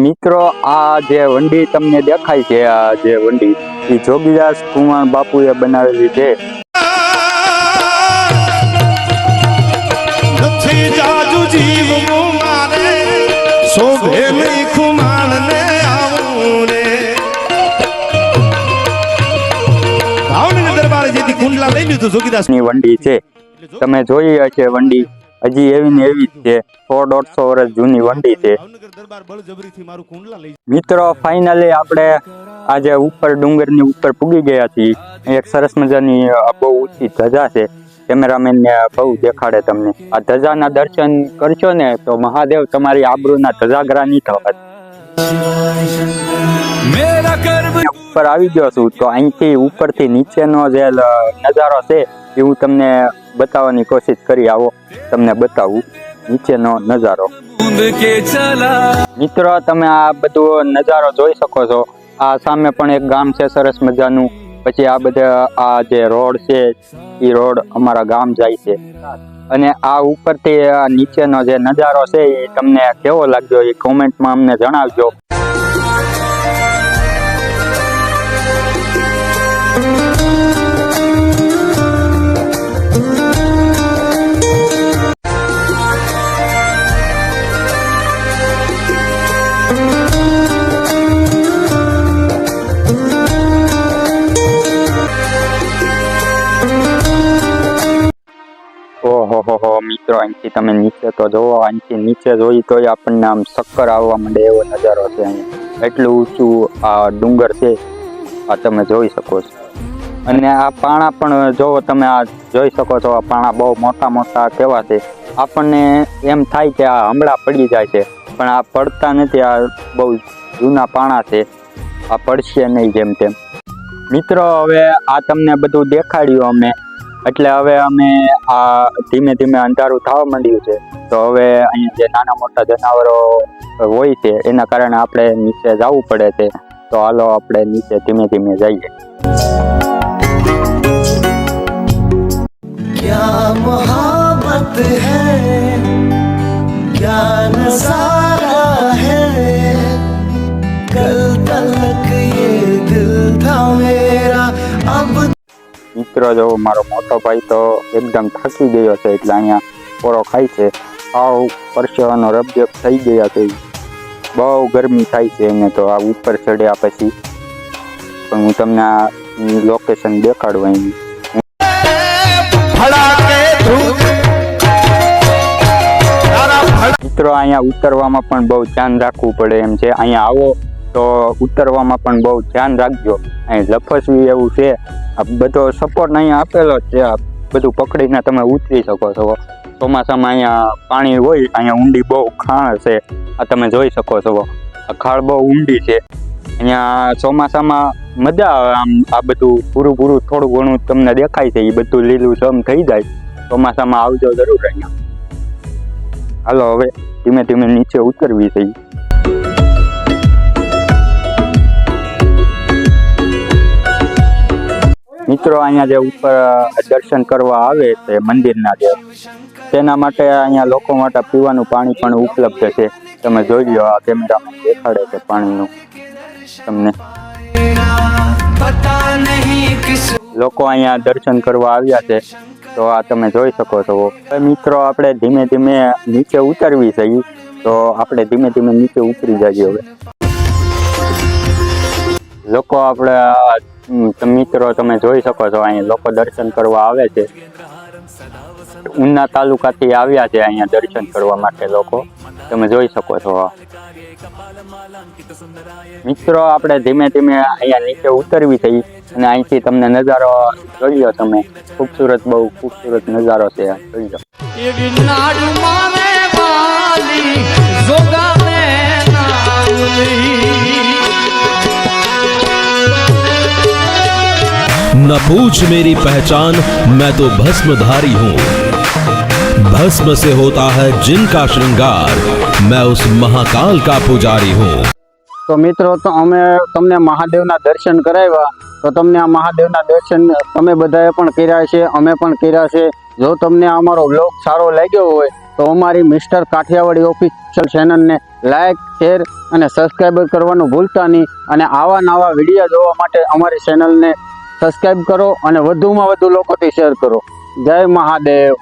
મિત્રો આ જે વંડી તમને દેખાય છે આ જે વંડી એ જોગીદાસ કુમાર બાપુએ બનાવેલી છે. કુંડલા લઈ લીધું જોગીદાસ. ની વંડી છે. તમે જોઈ હશે વંડી. હજી એવી ને એવી છે. સો દોઢસો વર્ષ જૂની વંડી છે. મિત્રો ફાઇનલી આપણે આજે ઉપર ડુંગરની ઉપર પૂગી ગયા છીએ. એક સરસ મજાની બહુ ઊંચી ધજા છે. કેમેરામેનને બહુ દેખાડે તમને. આ ધજાના દર્શન કરશો ને તો મહાદેવ તમારી આબરૂના ધજાગરા નહીં થવા ઉપર આવી ગયો છું તો અહીંથી ઉપરથી નીચેનો જે નજારો છે એ હું તમને બતાવવાની કોશિશ કરી આવો, તમને બતાવું, નીચેનો નજારો. મિત્રો, તમે આ બધો નજારો જોઈ શકો છો. આ સામે પણ એક ગામ છે, સરસ મજાનું. પછી આ બધા, આ જે રોડ છે, એ રોડ અમારા ગામ જાય છે. અને આ ઉપરથી નીચેનો જે નજારો છે, એ તમને કેવો લાગ્યો, એ કોમેન્ટમાં અમને જણાવજો. ઓહો, હો મિત્રો, અહીંથી તમે નીચે તો જોવો અહીંથી નીચે જોઈ તોય આપણને આમ ચક્કર આવવા માંડે એવો નજારો છે અહીંયા. એટલું ઊંચું આ ડુંગર છે, આ તમે જોઈ શકો છો. અને આ પાણા પણ જોવો તમે આ જોઈ શકો છો, આ પાણા બહુ મોટા મોટા કેવા છે. આપણને એમ થાય કે આ હમણાં પડી જાય છે, પણ આ પડતા નથી, આ બહુ જૂના પાણા છે. આ પડશે નહીં જેમ તેમ. મિત્રો, હવે આ તમને બધું દેખાડ્યું અમે. એટલે હવે અમે આ ધીમે ધીમે અંધારું થવા માંડ્યું છે. તો હવે અહીંયા જે નાના મોટા જનાવરો હોય છે, એના કારણે આપણે નીચે જવું પડે છે. તો હાલો આપણે નીચે ધીમે ધીમે જઈએ. ક્યા મોહબ્બત હૈ? મિત્રો જો મારો મોટો ભાઈ તો એકદમ થાકી ગયો છે એટલે અહીંયા પોરો ખાય છે. આવ પરસેવાનો રબજબ થઈ ગયા છે. બહુ ગરમી થાય છે એને તો આ ઉપર ચડ્યા પછી. પણ હું તમને આ લોકેશન દેખાડું અહીં. મિત્રો અહીંયા ઉતરવામાં પણ બહુ ધ્યાન રાખવું પડે એમ છે. અહીંયા આવો. તો ઉતરવામાં પણ બહુ ધ્યાન રાખજો. અહીં લફસવી એવું છે. આ બધો સપોર્ટ અહીંયા આપેલો જ આ બધું પકડીને તમે ઉતરી શકો છો. ચોમાસામાં અહીંયા પાણી હોય, અહીંયા ઊંડી બહુ ખાણ છે. આ તમે જોઈ શકો છો. આ ખાળ બહુ ઊંડી છે. અહીંયા ચોમાસામાં મજા આવે આમ, આ બધું પૂરું પૂરું થોડું ઘણું તમને દેખાય છે. એ બધું લીલું સમ થઈ જાય. ચોમાસામાં આવજો જરૂર અહીંયા. હાલો, હવે ધીમે ધીમે નીચે ઉતરવી થઈ મિત્રો અહીંયા જે ઉપર દર્શન કરવા આવે છે મંદિરના જે, તેના માટે અહીંયા લોકો માટે પીવાનું પાણી પણ ઉપલબ્ધ છે. તમે જોઈ લો આ કેમેરામાં દેખાડે છે પાણીનું. તમને લોકો અહીંયા દર્શન કરવા આવ્યા છે, તો આ તમે જોઈ શકો છો. હવે મિત્રો, આપણે ધીમે ધીમે નીચે ઉતરવી છે તો આપણે ધીમે ધીમે નીચે ઉતરી જઈએ હવે. લોકો આપણે મિત્રો તમે જોઈ શકો છો અહીંયા લોકો દર્શન કરવા આવે છે. ઉના તાલુકાથી આવ્યા છે અહીંયા દર્શન કરવા માટે લોકો. તમે જોઈ શકો છો. મિત્રો, આપણે ધીમે ધીમે અહીંયા નીચે ઉતરવી થઈ અને અહીંથી તમને નજારો જોઈ લો તમે. ખૂબસૂરત, બહુ ખૂબસૂરત નજારો છે. જોઈ લો. એવી न पूछ मेरी पहचान, मैं तो भस्मधारी हूँ। भस्म से होता है जिनका श्रृंगार, मैं उस महाकाल का पुजारी हूँ। તો મિત્રો તો અમે તમને મહાદેવના દર્શન કરાવ્યા, તો તમને આ મહાદેવના દર્શન તમે બધાએ પણ કર્યા છે, અમે પણ કર્યા છે. જો તમને અમારો બ્લોગ સારો લાગ્યો હોય, તો અમારી મિસ્ટર કાઠિયાવાડી ઓફિશિયલ ચેનલને લાઇક શેર અને સબસ્ક્રાઈબર કરવાનું ભૂલતા નહીં. અને આવા નવા વીડિયો જોવા માટે અમારી ચેનલને સબસ્ક્રાઈબ કરો અને વધુમાં વધુ લોકોથી શેર કરો. જય મહાદેવ.